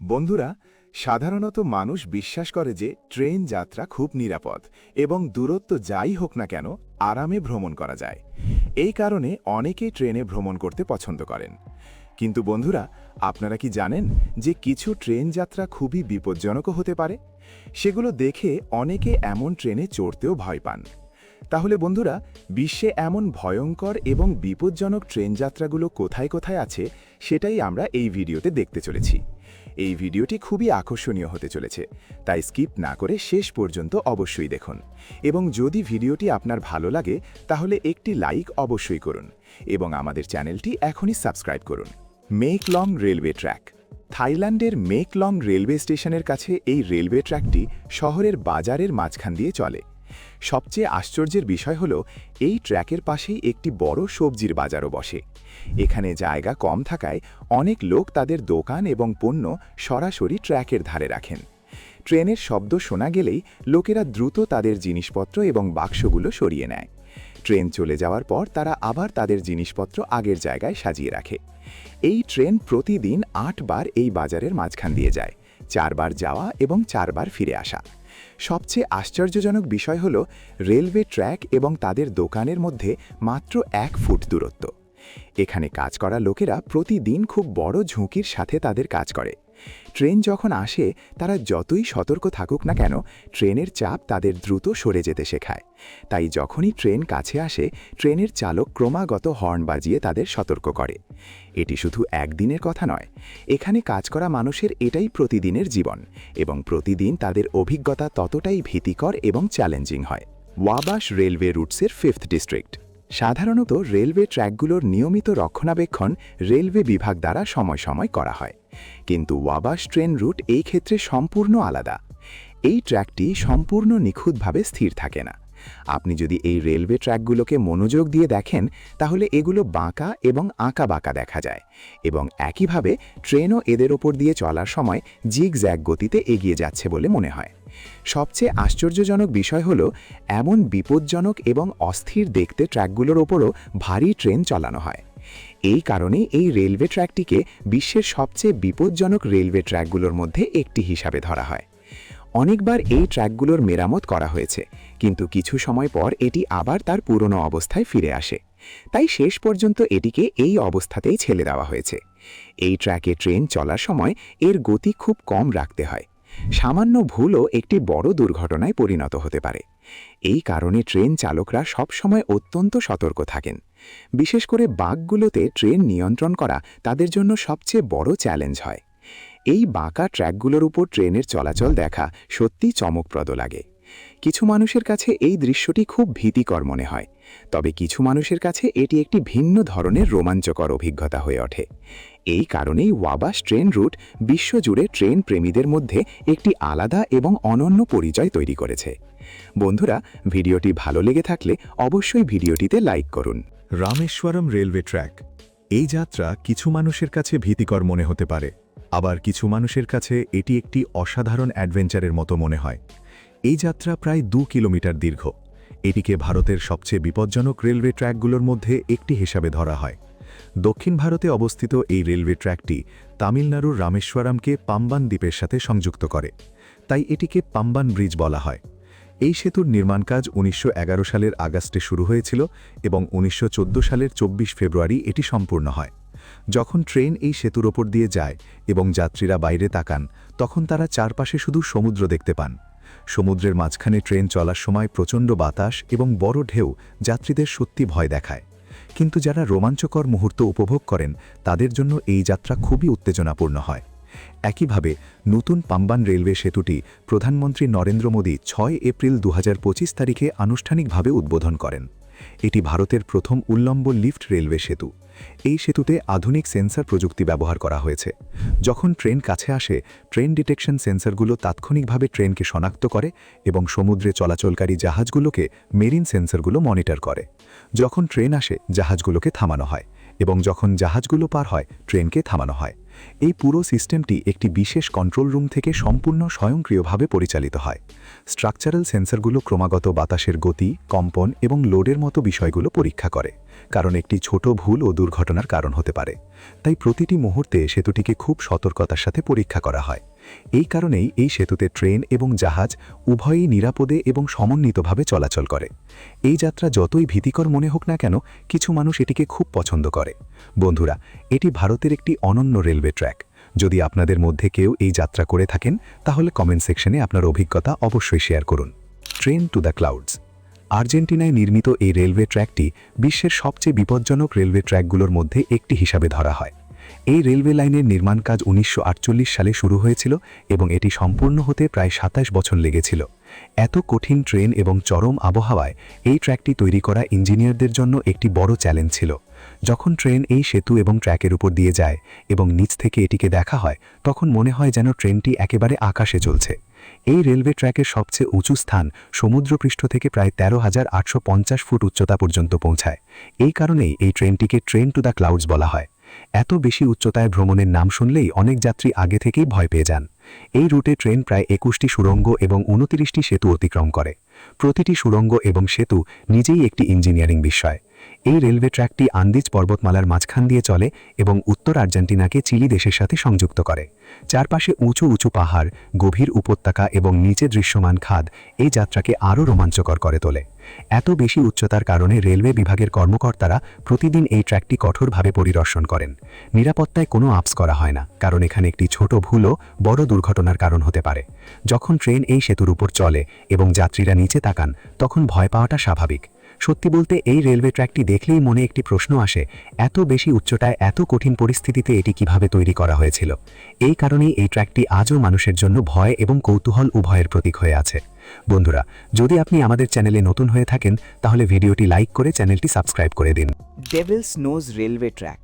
বন্ধুরা, সাধারণত মানুষ বিশ্বাস করে যে ট্রেন যাত্রা খুব নিরাপদ এবং দূরত্ব যাই হোক না কেন আরামে ভ্রমণ করা যায়। এই কারণে অনেকেই ট্রেনে ভ্রমণ করতে পছন্দ করেন। কিন্তু বন্ধুরা, আপনারা কি জানেন যে কিছু ট্রেন যাত্রা খুবই বিপজ্জনকও হতে পারে? সেগুলো দেখে অনেকে এমন ট্রেনে চড়তেও ভয় পান। তাহলে বন্ধুরা, বিশ্বে এমন ভয়ঙ্কর এবং বিপজ্জনক ট্রেন যাত্রাগুলো কোথায় কোথায় আছে সেটাই আমরা এই ভিডিওতে দেখতে চলেছি। এই ভিডিওটি খুবই আকর্ষণীয় হতে চলেছে, তাই স্কিপ না করে শেষ পর্যন্ত অবশ্যই দেখুন। এবং যদি ভিডিওটি আপনার ভালো লাগে, তাহলে একটি লাইক অবশ্যই করুন এবং আমাদের চ্যানেলটি এখনই সাবস্ক্রাইব করুন। Maeklong railway track. থাইল্যান্ডের মেক লং রেলওয়ে স্টেশনের কাছে এই রেলওয়ে ট্র্যাকটি শহরের বাজারের মাঝখান দিয়ে চলে। সবচেয়ে আশ্চর্যের বিষয় হল, এই ট্র্যাকের পাশেই একটি বড় সবজির বাজারও বসে। এখানে জায়গা কম থাকায় অনেক লোক তাদের দোকান এবং পণ্য সরাসরি ট্র্যাকের ধারে রাখেন। ট্রেনের শব্দ শোনা গেলেই লোকেরা দ্রুত তাদের জিনিসপত্র এবং বাক্সগুলো সরিয়ে নেয়। ট্রেন চলে যাওয়ার পর তারা আবার তাদের জিনিসপত্র আগের জায়গায় সাজিয়ে রাখে। এই ট্রেন প্রতিদিন আটবার এই বাজারের মাঝখান দিয়ে যায়, চারবার যাওয়া এবং চারবার ফিরে আসা। সবচেয়ে আশ্চর্যজনক বিষয় হল রেলওয়ে ট্র্যাক এবং তাদের দোকানের মধ্যে মাত্র এক ফুট দূরত্ব। এখানে কাজ করা লোকেরা প্রতিদিন খুব বড় ঝুঁকির সাথে তাদের কাজ করে। ট্রেন যখন আসে, তারা যতই সতর্ক থাকুক না কেন, ট্রেনের চাপ তাদের দ্রুত সরে যেতে শেখায়। তাই যখনই ট্রেন কাছে আসে, ট্রেনের চালক ক্রমাগত হর্ন বাজিয়ে তাদের সতর্ক করে। এটি শুধু একদিনের কথা নয়, এখানে কাজ করা মানুষের এটাই প্রতিদিনের জীবন এবং প্রতিদিন তাদের অভিজ্ঞতা ততটাই ভীতিকর এবং চ্যালেঞ্জিং হয়। ওয়াবাস রেলওয়ে রুটসের ফিফথ ডিস্ট্রিক্ট। সাধারণত রেলওয়ে ট্র্যাকগুলোর নিয়মিত রক্ষণাবেক্ষণ রেলওয়ে বিভাগ দ্বারা সময় সময় করা হয়। কিন্তু ওয়াবাস ট্রেন রুট এই ক্ষেত্রে সম্পূর্ণ আলাদা। এই ট্র্যাকটি সম্পূর্ণ নিখুঁতভাবে স্থির থাকে না। আপনি যদি এই রেলওয়ে ট্র্যাকগুলোকে মনোযোগ দিয়ে দেখেন, তাহলে এগুলো বাঁকা এবং আঁকা বাঁকা দেখা যায় এবং একইভাবে ট্রেনও এদের ওপর দিয়ে চলার সময় জিগ জ্যাগ গতিতে এগিয়ে যাচ্ছে বলে মনে হয়। সবচেয়ে আশ্চর্যজনক বিষয় হল, এমন বিপজ্জনক এবং অস্থির দেখতে ট্র্যাকগুলোর ওপরও ভারী ট্রেন চালানো হয়। এই কারণে এই রেলওয়ে ট্র্যাকটিকে বিশ্বের সবচেয়ে বিপজ্জনক রেলওয়ে ট্র্যাকগুলোর মধ্যে একটি হিসাবে ধরা হয়। অনেকবার এই ট্র্যাকগুলোর মেরামত করা হয়েছে, কিন্তু কিছু সময় পর এটি আবার তার পুরনো অবস্থায় ফিরে আসে। তাই শেষ পর্যন্ত এটিকে এই অবস্থাতেই ছেলে দেওয়া হয়েছে। এই ট্র্যাকে ট্রেন চলার সময় এর গতি খুব কম রাখতে হয়। সামান্য ভুলও একটি বড় দুর্ঘটনায় পরিণত হতে পারে। এই কারণে ট্রেন চালকরা সবসময় অত্যন্ত সতর্ক থাকেন। বিশেষ করে বাঘগুলোতে ট্রেন নিয়ন্ত্রণ করা তাদের জন্য সবচেয়ে বড় চ্যালেঞ্জ হয়। এই বাঁকা ট্র্যাকগুলোর উপর ট্রেনের চলাচল দেখা সত্যি চমকপ্রদ লাগে। কিছু মানুষের কাছে এই দৃশ্যটি খুব ভীতিকর মনে হয়, তবে কিছু মানুষের কাছে এটি একটি ভিন্ন ধরনের রোমাঞ্চকর অভিজ্ঞতা হয়ে ওঠে। এই কারণেই ওয়াবাস ট্রেন রুট বিশ্বজুড়ে ট্রেন প্রেমীদের মধ্যে একটি আলাদা এবং অনন্য পরিচয় তৈরি করেছে। বন্ধুরা, ভিডিওটি ভালো লেগে থাকলে অবশ্যই ভিডিওটিতে লাইক করুন। Rameswaram railway track. এই যাত্রা কিছু মানুষের কাছে ভীতিকর মনে হতে পারে। আবার কিছু মানুষের কাছে এটি একটি অসাধারণ অ্যাডভেঞ্চারের মতো মনে হয়। এই যাত্রা প্রায় দু কিলোমিটার দীর্ঘ। এটিকে ভারতের সবচেয়ে বিপজ্জনক রেলওয়ে ট্র্যাকগুলোর মধ্যে একটি হিসাবে ধরা হয়। দক্ষিণ ভারতে অবস্থিত এই রেলওয়ে ট্র্যাকটি তামিলনাড়ুর রামেশ্বরমকে পাম্বান দ্বীপের সাথে সংযুক্ত করে। তাই এটিকে পাম্বান ব্রিজ বলা হয়। এই সেতুর নির্মাণ কাজ উনিশশো এগারো সালের আগস্টে শুরু হয়েছিল এবং উনিশশো চোদ্দ সালের চব্বিশ ফেব্রুয়ারি এটি সম্পূর্ণ হয়। যখন ট্রেন এই সেতুর ওপর দিয়ে যায় এবং যাত্রীরা বাইরে তাকান, তখন তারা চারপাশে শুধু সমুদ্র দেখতে পান। সমুদ্রের মাঝখানে ট্রেন চলার সময় প্রচণ্ড বাতাস এবং বড় ঢেউ যাত্রীদের সত্যি ভয় দেখায়। কিন্তু যারা রোমাঞ্চকর মুহূর্ত উপভোগ করেন, তাদের জন্য এই যাত্রা খুবই উত্তেজনাপূর্ণ হয়। একইভাবে, নতুন পাম্বান রেলওয়ে সেতুটি প্রধানমন্ত্রী নরেন্দ্র মোদী ছয় এপ্রিল দু হাজার পঁচিশ তারিখে আনুষ্ঠানিকভাবে উদ্বোধন করেন। এটি ভারতের প্রথম উল্লম্ব লিফট রেলওয়ে সেতু। এই সেতুতে আধুনিক সেন্সর প্রযুক্তি ব্যবহার করা হয়েছে। যখন ট্রেন কাছে আসে, ট্রেন ডিটেকশন সেন্সরগুলো তাৎক্ষণিকভাবে ট্রেনকে শনাক্ত করে এবং সমুদ্রে চলাচলকারী জাহাজগুলোকে মেরিন সেন্সরগুলো মনিটর করে। যখন ট্রেন আসে, জাহাজগুলোকে থামানো হয় এবং যখন জাহাজগুলো পার হয়, ট্রেনকে থামানো হয়। এই পুরো সিস্টেমটি একটি বিশেষ কন্ট্রোল রুম থেকে সম্পূর্ণ স্বয়ংক্রিয়ভাবে পরিচালিত হয়। স্ট্রাকচারাল সেন্সরগুলো ক্রমাগত বাতাসের গতি, কম্পন এবং লোডের মতো বিষয়গুলো পরীক্ষা করে, কারণ একটি ছোট ভুল ও দুর্ঘটনার কারণ হতে পারে। তাই প্রতিটি মুহূর্তে সেতুটিকে খুব সতর্কতার সাথে পরীক্ষা করা হয়। এই কারণেই এই সেতুতে ট্রেন এবং জাহাজ উভয়ই নিরাপদে এবং সমন্বিতভাবে চলাচল করে। এই যাত্রা যতই ভীতিকর মনে হোক না কেন, কিছু মানুষ এটিকে খুব পছন্দ করে। বন্ধুরা, এটি ভারতের একটি অনন্য রেলওয়ে ট্র্যাক। যদি আপনাদের মধ্যে কেউ এই যাত্রা করে থাকেন, তাহলে কমেন্ট সেকশনে আপনার অভিজ্ঞতা অবশ্যই শেয়ার করুন। Train to the clouds. আর্জেন্টিনায় নির্মিত এই রেলওয়ে ট্র্যাকটি বিশ্বের সবচেয়ে বিপজ্জনক রেলওয়ে ট্র্যাকগুলোর মধ্যে একটি হিসাবে ধরা হয়। এই রেলওয়ে লাইনের নির্মাণ কাজ উনিশশো আটচল্লিশ সালে শুরু হয়েছিল এবং এটি সম্পূর্ণ হতে প্রায় সাতাশ বছর লেগেছিল। এত কঠিন ট্রেন এবং চরম আবহাওয়ায় এই ট্র্যাকটি তৈরি করা ইঞ্জিনিয়ারদের জন্য একটি বড় চ্যালেঞ্জ ছিল। যখন ট্রেন এই সেতু এবং ট্র্যাকের উপর দিয়ে যায় এবং নিচ থেকে এটিকে দেখা হয়, তখন মনে হয় যেন ট্রেনটি একেবারে আকাশে চলছে। এই রেলওয়ে ট্র্যাকের সবচেয়ে উঁচু স্থান সমুদ্রপৃষ্ঠ থেকে প্রায় তেরো হাজার আটশো ফুট উচ্চতা পর্যন্ত পৌঁছায়। এই কারণেই এই ট্রেনটিকে ট্রেন টু দ্য ক্লাউডস বলা হয়। এত বেশি উচ্চতায় ভ্রমণের নাম শুনলেই অনেক যাত্রী আগে থেকেই ভয় পেয়ে যান। এই রুটে ট্রেন প্রায় একুশটি সুড়ঙ্গ এবং উনতিরিশটি সেতু অতিক্রম করে। প্রতিটি সুড়ঙ্গ এবং সেতু নিজেই একটি ইঞ্জিনিয়ারিং বিষয়। এই রেলওয়ে ট্র্যাকটি আন্দিজ পর্বতমালার মাঝখান দিয়ে চলে এবং উত্তর আর্জেন্টিনাকে চিলি দেশের সাথে সংযুক্ত করে। চারপাশে উঁচু উঁচু পাহাড়, গভীর উপত্যকা এবং নিচে দৃশ্যমান খাদ এই যাত্রাকে আরও রোমাঞ্চকর করে তোলে। এত বেশি উচ্চতার কারণে রেলওয়ে বিভাগের কর্মকর্তারা প্রতিদিন এই ট্র্যাকটি কঠোরভাবে পরিদর্শন করেন। নিরাপত্তায় কোনো আপস করা হয় না, কারণ এখানে একটি ছোট ভুলও বড় দুর্ঘটনার কারণ হতে পারে। যখন ট্রেন এই সেতুর উপর চলে এবং যাত্রীরা নিচে তাকান, তখন ভয় পাওয়াটা স্বাভাবিক। সত্যি বলতে এই রেলওয়ে ট্র্যাকটি দেখলেই মনে একটি প্রশ্ন আসে, এত বেশি উচ্চতায় এত কঠিন পরিস্থিতিতে এটি কীভাবে তৈরি করা হয়েছিল? এই কারণেই এই ট্র্যাকটি আজও মানুষের জন্য ভয় এবং কৌতূহল উভয়ের প্রতীক হয়ে আছে। বন্ধুরা, যদি আপনি আমাদের চ্যানেলে নতুন হয়ে থাকেন, তাহলে ভিডিওটি লাইক করে চ্যানেলটি সাবস্ক্রাইব করে দিন। Devil's nose railway track.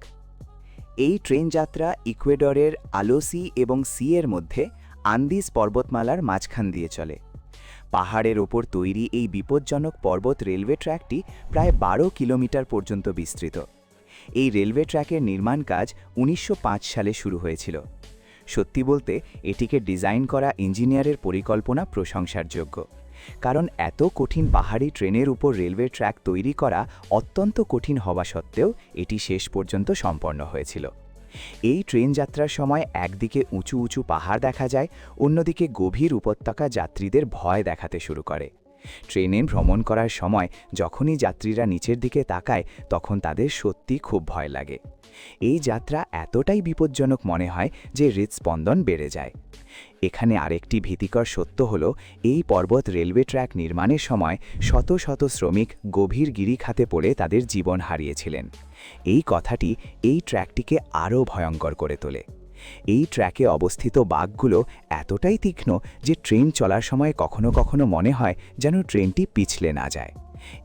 এই ট্রেন যাত্রা ইকুয়েডরের আলোসি এবং সি এর মধ্যে আন্দিজ পর্বতমালার মাঝখান দিয়ে চলে। পাহাড়ের ওপর তৈরি এই বিপজ্জনক পর্বত রেলওয়ে ট্র্যাকটি প্রায় বারো কিলোমিটার পর্যন্ত বিস্তৃত। এই রেলওয়ে ট্র্যাকের নির্মাণ কাজ উনিশশো পাঁচ সালে শুরু হয়েছিল। সত্যি বলতে, এটিকে ডিজাইন করা ইঞ্জিনিয়ারের পরিকল্পনা প্রশংসার যোগ্য কারণ এত কঠিন পাহাড়ি ট্রেনের উপর রেলওয়ে ট্র্যাক তৈরি করা অত্যন্ত কঠিন হওয়া সত্ত্বেও এটি শেষ পর্যন্ত সম্পন্ন হয়েছিল। এই ট্রেন যাত্রার সময় একদিকে উঁচু উঁচু পাহাড় দেখা যায়, অন্যদিকে গভীর উপত্যকা যাত্রীদের ভয় দেখাতে শুরু করে। ট্রেনে ভ্রমণ করার সময় যখনই যাত্রীরা নিচের দিকে তাকায়, তখন তাদের সত্যি খুব ভয় লাগে। এই যাত্রা এতটাই বিপজ্জনক মনে হয় যে হৃদস্পন্দন বেড়ে যায়। এখানে আরেকটি ভীতিকর সত্য হল, এই পর্বত রেলওয়ে ট্র্যাক নির্মাণের সময় শত শত শ্রমিক গভীর গিরিখাতে পড়ে তাদের জীবন হারিয়েছিলেন। এই কথাটি এই ট্র্যাকটিকে আরও ভয়ঙ্কর করে তোলে। এই ট্র্যাকে অবস্থিত বাঘগুলো এতটাই তীক্ষ্ণ যে ট্রেন চলার সময় কখনো কখনো মনে হয় যেন ট্রেনটি পিছলে না যায়।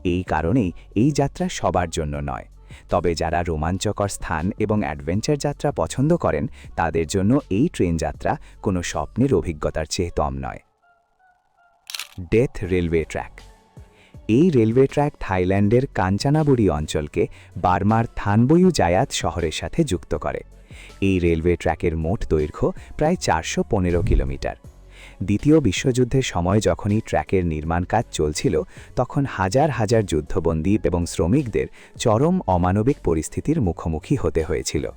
এই কারণেই এই যাত্রা সবার জন্য নয়। তবে যারা রোমাঞ্চকর স্থান এবং অ্যাডভেঞ্চার যাত্রা পছন্দ করেন, তাদের জন্য এই ট্রেন যাত্রা কোনো স্বপ্নের অভিজ্ঞতার চেয়ে কম নয়। Death railway track. এই রেলওয়ে ট্র্যাক থাইল্যান্ডের কাঞ্চানাবুরি অঞ্চলকে বার্মার থানবয়ু জায়াত শহরের সাথে যুক্ত করে। এই রেলওয়ে ট্র্যাকের মোট দৈর্ঘ্য প্রায় চারশো পনেরো কিলোমিটার। দ্বিতীয় বিশ্বযুদ্ধের সময় যখনই ট্র্যাকের নির্মাণ কাজ চলছিল, তখন হাজার হাজার যুদ্ধবন্দী এবং শ্রমিকদের চরম অমানবিক পরিস্থিতির মুখোমুখি হতে হয়েছিল।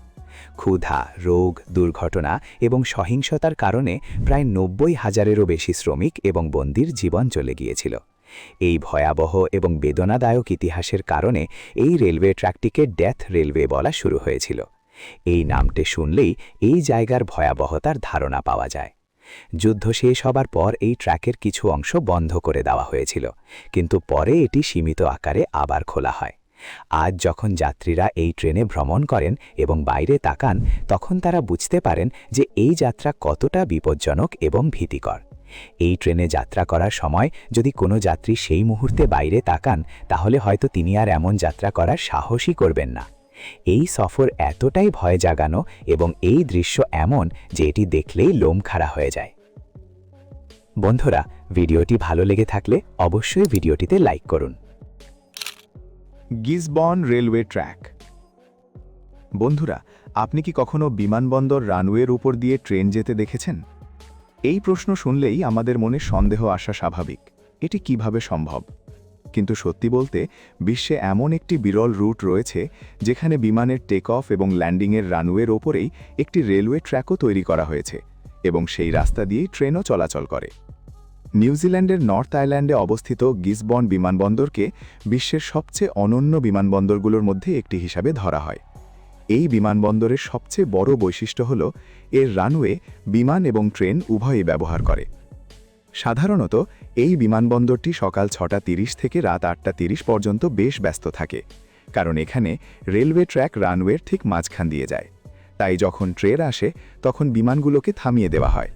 ক্ষুধা, রোগ, দুর্ঘটনা এবং সহিংসতার কারণে প্রায় নব্বই হাজারেরও বেশি শ্রমিক এবং বন্দির জীবন চলে গিয়েছিল। এই ভয়াবহ এবং বেদনাদায়ক ইতিহাসের কারণে এই রেলওয়ে ট্র্যাকটিকে ডেথ রেলওয়ে বলা শুরু হয়েছিল। এই নামটি শুনলেই এই জায়গার ভয়াবহতার ধারণা পাওয়া যায়। যুদ্ধ শেষ হবার পর এই ট্র্যাকের কিছু অংশ বন্ধ করে দেওয়া হয়েছিল, কিন্তু পরে এটি সীমিত আকারে আবার খোলা হয়। আজ যখন যাত্রীরা এই ট্রেনে ভ্রমণ করেন এবং বাইরে তাকান, তখন তারা বুঝতে পারেন যে এই যাত্রা কতটা বিপজ্জনক এবং ভীতিকর। এই ট্রেনে যাত্রা করার সময় যদি কোনো যাত্রী সেই মুহূর্তে বাইরে তাকান, তাহলে হয়তো তিনি আর এমন যাত্রা করার সাহসই করবেন না। এই সফর এতটাই ভয় জাগানো এবং এই দৃশ্য এমন যে এটি দেখলেই লোম খাড়া হয়ে যায়। বন্ধুরা, ভিডিওটি ভালো লেগে থাকলে অবশ্যই ভিডিওটিতে লাইক করুন। গিজবন রেলওয়ে ট্র্যাক। বন্ধুরা, আপনি কি কখনো বিমানবন্দর রানওয়ের উপর দিয়ে ট্রেন যেতে দেখেছেন? এই প্রশ্ন শুনলেই আমাদের মনে সন্দেহ আসা স্বাভাবিক। এটি কীভাবে সম্ভব? কিন্তু সত্যি বলতে, বিশ্বে এমন একটি বিরল রুট রয়েছে, যেখানে বিমানের টেক অফ এবং ল্যান্ডিংয়ের রানওয়ের ওপরেই একটি রেলওয়ে ট্র্যাকও তৈরি করা হয়েছে এবং সেই রাস্তা দিয়েই ট্রেনও চলাচল করে। নিউজিল্যান্ডের নর্থ আইল্যান্ডে অবস্থিত গিসবন বিমানবন্দরকে বিশ্বের সবচেয়ে অনন্য বিমানবন্দরগুলোর মধ্যে একটি হিসাবে ধরা হয়। এই বিমানবন্দরের সবচেয়ে বড় বৈশিষ্ট্য হল, এর রানওয়ে বিমান এবং ট্রেন উভয়ই ব্যবহার করে। সাধারণত, এই বিমানবন্দরটি সকাল ছটা তিরিশ থেকে রাত আটটা তিরিশ পর্যন্ত বেশ ব্যস্ত থাকে, কারণ এখানে রেলওয়ে ট্র্যাক রানওয়ের ঠিক মাঝখান দিয়ে যায়। তাই যখন ট্রেন আসে, তখন বিমানগুলোকে থামিয়ে দেওয়া হয়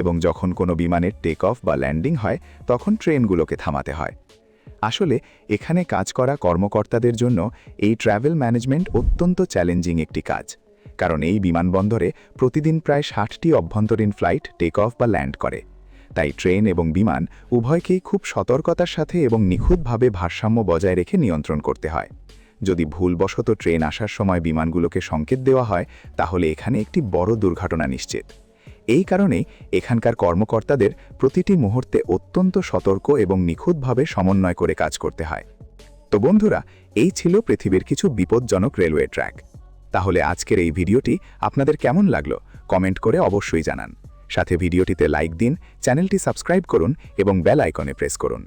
এবং যখন কোনো বিমানের টেক অফ বা ল্যান্ডিং হয়, তখন ট্রেনগুলোকে থামাতে হয়। আসলে, এখানে কাজ করা কর্মকর্তাদের জন্য এই ট্রাভেল ম্যানেজমেন্ট অত্যন্ত চ্যালেঞ্জিং একটি কাজ, কারণ এই বিমানবন্দরে প্রতিদিন প্রায় ষাটটি অভ্যন্তরীণ ফ্লাইট টেক অফ বা ল্যান্ড করে। তাই ট্রেন এবং বিমান উভয়কেই খুব সতর্কতার সাথে এবং নিখুঁতভাবে ভারসাম্য বজায় রেখে নিয়ন্ত্রণ করতে হয়। যদি ভুলবশত ট্রেন আসার সময় বিমানগুলোকে সংকেত দেওয়া হয়, তাহলে এখানে একটি বড় দুর্ঘটনা নিশ্চিত। এই কারণেই এখানকার কর্মকর্তাদের প্রতিটি মুহূর্তে অত্যন্ত সতর্ক এবং নিখুঁতভাবে সমন্বয় করে কাজ করতে হয়। তো বন্ধুরা, এই ছিল পৃথিবীর কিছু বিপজ্জনক রেলওয়ে ট্র্যাক। তাহলে আজকের এই ভিডিওটি আপনাদের কেমন লাগল? কমেন্ট করে অবশ্যই জানান। সাথে ভিডিওটিতে লাইক দিন চ্যানেলটি সাবস্ক্রাইব করুন এবং বেল আইকনে প্রেস করুন।